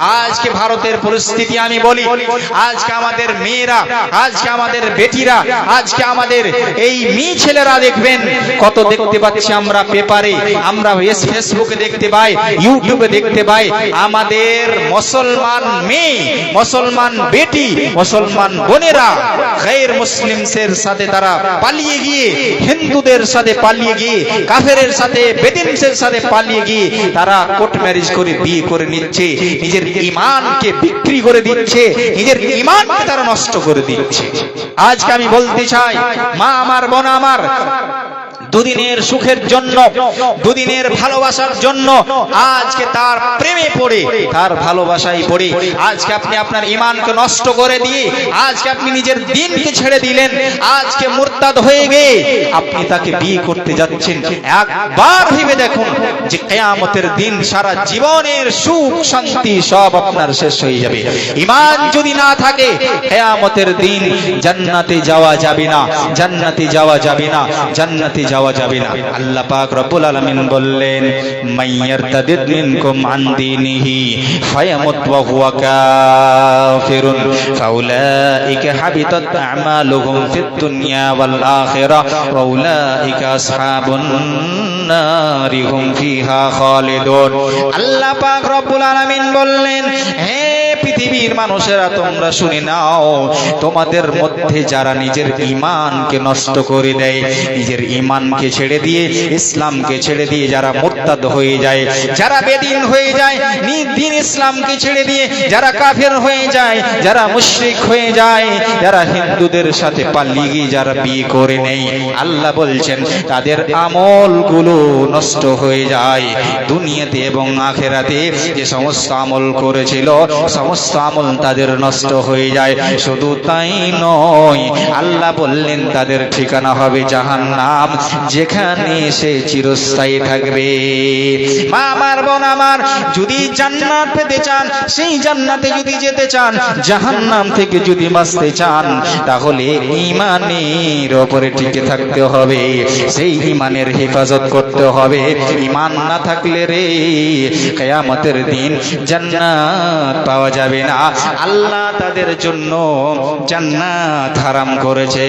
আজকে ভারতের পরিস্থিতি আমি বলি, আজকে আমাদের মেয়েরা, আজকে আমাদের বেটিরা, আজকে আমাদের এই মেয়ে ছেলেরা দেখবেন কত দেখতে পাচ্ছি আমরা পেপারে, আমরা ফেসবুকে দেখতে পাই, ইউটিউবে দেখতে পাই, আমাদের মুসলমান মেয়ে, মুসলমান বেটি, মুসলমান বোনেরা গैर মুসলিমদের সাথে তারা পালিয়ে গিয়ে, হিন্দুদের সাথে পালিয়ে গিয়ে, কাফেরের সাথে, বেদিনসের সাথে পালিয়ে গিয়ে তারা কোর্ট ম্যারেজ করে বিয়ে করে নিচ্ছে, নিজের ইমানকে বিক্রি করে দিচ্ছে নিজের ইমানকে তারা নষ্ট করে দিচ্ছে। আজকে আমি বলতে চাই মা আমার বোন আমার দুদিনের সুখের জন্য, দুদিনের ভালোবাসার জন্য আজকে তার প্রেমে পড়ে, তার ভালোবাসায় পড়ে। আজকে আপনি আপনার ইমানকে নষ্ট করে দিয়ে, আজকে আপনি নিজের দিনকে ছেড়ে দিলেন, আজকে মুরতাদ হয়ে গিয়ে আপনি তাকে বিয়ে করতে যাচ্ছেন। একবার ভেবে দেখুন যে কেয়ামতের দিন সারা জীবনের সুখ শান্তি সব আপনার শেষ হয়ে যাবে। ইমান যদি না থাকে, কেয়ামতের দিন জান্নাতে যাওয়া যাবে না, জান্নাতে যাওয়া যাবে না, জান্নাতে যাওয়া যাবে না। আল্লাহ পাক রব্বুল আলামিন বললেন মাইয়ারতাদিদ মিনকুম আন দীনিহি, ফায়ামুত ওয়া হুয়া কাফিরুন, ফাউলাইকা হাবিতাত আ'মালুহুম ফিদ দুনিয়া ওয়াল আখিরাহ ওয়া উলাইকা আসহাবুন নারি ফিহা খালিদুন। আল্লাহ পাক রব্বুল আলামিন বললেন, হে পৃথিবীর মানুষেরা তোমরা শুনে নাও, তোমাদের মধ্যে যারা নিজের ইমানকে নষ্ট করে দেয়, নিজের ইমানকে ছেড়ে দিয়ে, ইসলামকে ছেড়ে দিয়ে যারা মুরতাদ হয়ে যায়, যারা বেদিন হয়ে যায় দিন ইসলামকে ছেড়ে দিয়ে যারা কাফের হয়ে যায়, যারা মুশরিক হয়ে যায়, যারা হিন্দুদের সাথে পালিয়ে গিয়ে যারা বিয়ে করে নেই আল্লাহ বলছেন, তাদের আমলগুলো নষ্ট হয়ে যায়। দুনিয়াতে এবং আখেরাতে যে সমস্ত আমল করেছিল সমস্ত আমল তাদের নষ্ট হয়ে যায়। শুধু তাই নয়, আল্লাহ বললেন, তাদের ঠিকানা হবে জাহান্নাম, যেখানে সে চিরস্থায়ী থাকবে। মা আমার বোন আমার, যদি জান্নাত পেতে চান, সেই জান্নাতে যদি যেতে চান, জাহান্নাম থেকে যদি বাঁচতে চান, তাহলে ইমানের ওপরে টিকে থাকতে হবে। সেই ইমানের হেফাজত করতে হবে। ইমান না থাকলে রে, কেয়ামতের দিন জান্নাত পাওয়া যাবে না। আল্লাহ তাদের জন্য জান্নাত হারাম করেছে।